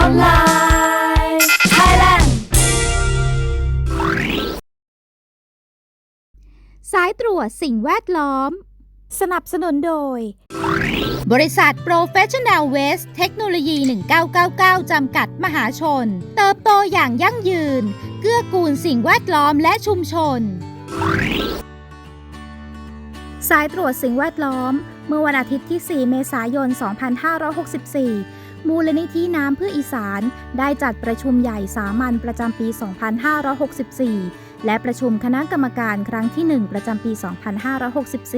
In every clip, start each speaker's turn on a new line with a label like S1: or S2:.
S1: Hotline Thailand
S2: สายตรวจสิ่งแวดล้อม สนับสนุนโดย บริษัท Professional Waste เทคโนโลยี 1999 จำกัดมหาชน เติบโตอย่างยั่งยืน เกื้อกูลสิ่งแวดล้อมและชุมชน สายตรวจสิ่งแวดล้อม เมื่อวันอาทิตย์ที่ 4 เมษายน 2564 มูลนิธิน้ำเพื่ออีสาน ได้จัดประชุมใหญ่สามัญประจำปี 2564 และประชุมคณะกรรมการครั้งที่ 1 ประจำปี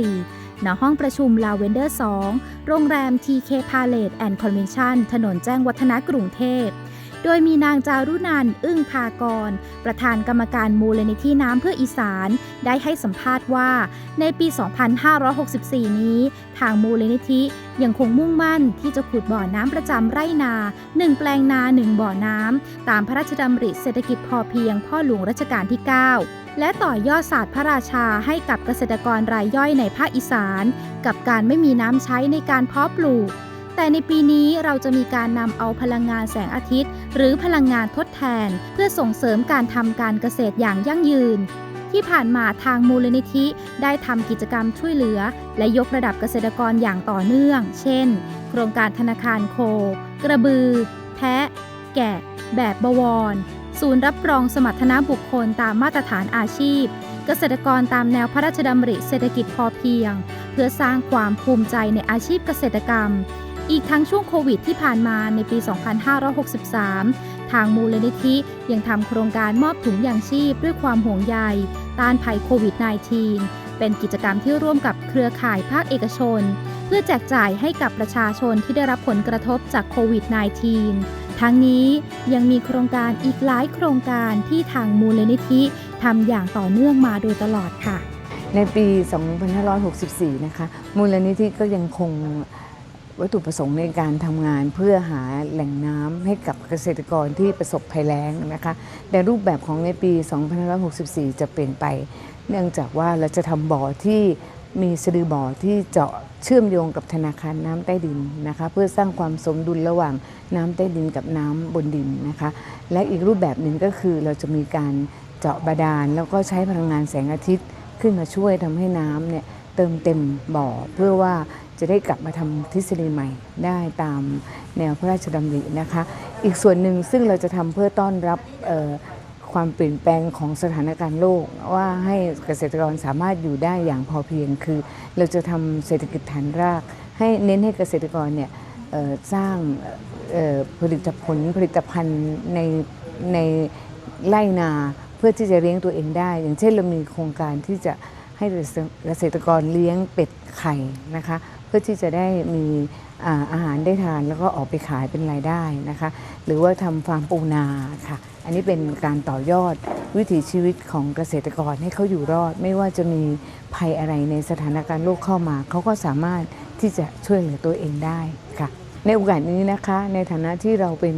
S2: 2564 ณ ห้องประชุมลาเวนเดอร์ 2 โรงแรม TK Palace and Convention ถนนแจ้งวัฒนะกรุงเทพ โดยมีนางจารุนันอึ้งพากร ประธานกรรมการมูลนิธิน้ำเพื่ออีสาน ได้ให้สัมภาษณ์ว่า ในปี 2564 นี้ ทางมูลนิธิยังคงมุ่งมั่นที่จะขุดบ่อน้ำประจำไร่นา 1 แปลงนา 1 บ่อน้ำ ตามพระราชดำริเศรษฐกิจพอเพียงพ่อหลวงรัชกาลที่ 9 และต่อยอดศาสตร์พระราชาให้กับเกษตรกรรายย่อยในภาคอีสาน กับการไม่มีน้ำใช้ในการเพาะปลูก แต่ในปีนี้เราจะมีการนำเอาพลังงานแสงอาทิตย์ หรือพลังงานทดแทน เพื่อส่งเสริมการทำการเกษตรอย่างยั่งยืน ที่ผ่านมาทางมูลนิธิได้ทำกิจกรรมช่วยเหลือ และยกระดับเกษตรกรอย่างต่อเนื่อง เช่น โครงการธนาคารโค กระบือ แพะ แกะ แบบบวร ศูนย์รับรองสมรรถนะบุคคลตามมาตรฐานอาชีพ เกษตรกรตามแนวพระราชดำริเศรษฐกิจพอเพียง เพื่อสร้างความภูมิใจในอาชีพเกษตรกรรม อีกทั้งช่วงโควิดที่ผ่านมาในปี 2563 ทางมูลนิธิยังทำโครงการมอบถุงยางชีพด้วยความห่วงใย ต้านภัยโควิด -19 เป็นกิจกรรมที่ร่วมกับเครือข่ายภาคเอกชน เพื่อแจกจ่ายให้กับประชาชนที่ได้รับผลกระทบจากโควิด -19 ทั้งนี้ยังมีโครงการอีกหลายโครงการที่ทางมูลนิธิทำอย่างต่อเนื่องมาโดยตลอดค่ะ
S3: ในปี 2564 นะคะ มูลนิธิก็ยังคง วัตถุประสงค์ในการทำงานเพื่อหาแหล่งน้ำให้กับเกษตรกรที่ประสบภัยแล้งนะคะแต่รูปแบบของในปี 2564 จะเปลี่ยนไป เนื่องจากว่าเราจะทำบ่อที่มีสะดือบ่อที่เจาะเชื่อมโยงกับธนาคารน้ำใต้ดินนะคะเพื่อสร้างความสมดุลระหว่างน้ำใต้ดินกับน้ำบนดินนะคะและอีกรูปแบบหนึ่งก็คือเราจะมีการเจาะบาดาล แล้วก็ใช้พลังงานแสงอาทิตย์ขึ้นมาช่วยทำให้น้ำเนี่ย เติมเต็มบ่อเพื่อว่าจะได้กลับมาทำทฤษฎีใหม่ได้ตามแนวพระราชดำรินะคะ อีกส่วนหนึ่งซึ่งเราจะทำเพื่อต้อนรับความเปลี่ยนแปลงของสถานการณ์โลก ว่าให้เกษตรกรสามารถอยู่ได้อย่างพอเพียงคือ เราจะทำเศรษฐกิจฐานราก ให้เน้นให้เกษตรกรเนี่ยสร้างผลิตผลผลิตภัณฑ์ในในไร่นาเพื่อที่จะเลี้ยงตัวเองได้ อย่างเช่นเรามีโครงการที่จะ ให้เกษตรกรเลี้ยงเป็ดไข่นะคะ เพื่อที่จะได้มีอาหารได้ทานแล้วก็ออกไปขายเป็นรายได้นะคะ หรือว่าทำฟาร์มปูนาค่ะ อันนี้เป็นการต่อยอดวิถีชีวิตของเกษตรกรให้เขาอยู่รอด ไม่ว่าจะมีภัยอะไรในสถานการณ์โลกเข้ามา เขาก็สามารถที่จะช่วยเหลือตัวเองได้ค่ะ ในโอกาสนี้นะคะ ในฐานะที่เราเป็น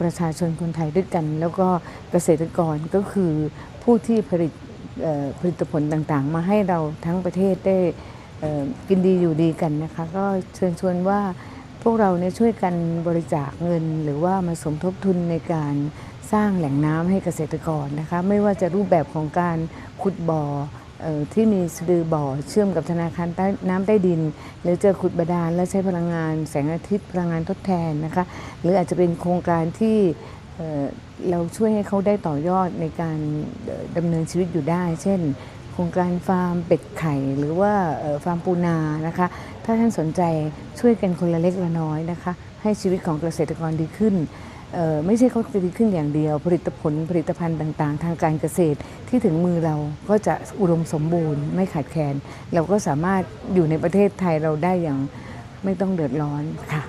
S3: ประชาชนคนไทยด้วยกัน แล้วก็เกษตรกรก็คือผู้ที่ผลิต ผลิตผลต่างๆ มาให้เราทั้งประเทศได้กินดีอยู่ดีกันนะคะก็เชิญชวนว่าพวกเราเนี่ยช่วยกันบริจาคเงิน หรือว่ามาสมทบทุนในการสร้างแหล่งน้ำให้เกษตรกรนะคะไม่ว่าจะรูปแบบของการขุดบ่ออที่มีสะดือบ่อเชื่อมกับธนาคารใต้น้ำใต้ดิน หรือจะขุดบาดาลและใช้พลังงานแสงอาทิตย์พลังงานทดแทนนะคะหรืออาจจะเป็นโครงการที่ เราช่วยให้เขาได้ต่อยอดในการดำเนินชีวิตอยู่ได้ เช่น โครงการฟาร์มเป็ดไข่ หรือว่าฟาร์มปูนานะคะ ถ้าท่านสนใจช่วยกันคนละเล็กละน้อยนะคะ ให้ชีวิตของเกษตรกรดีขึ้นไม่ใช่เขาจะดีขึ้นอย่างเดียว ผลิตผลผลิตภัณฑ์ต่างๆ ทางการเกษตรที่ถึงมือเราก็จะอุดมสมบูรณ์ ไม่ขาดแคลนเราก็สามารถอยู่ในประเทศไทยเราได้อย่างไม่ต้องเดือดร้อนค่ะ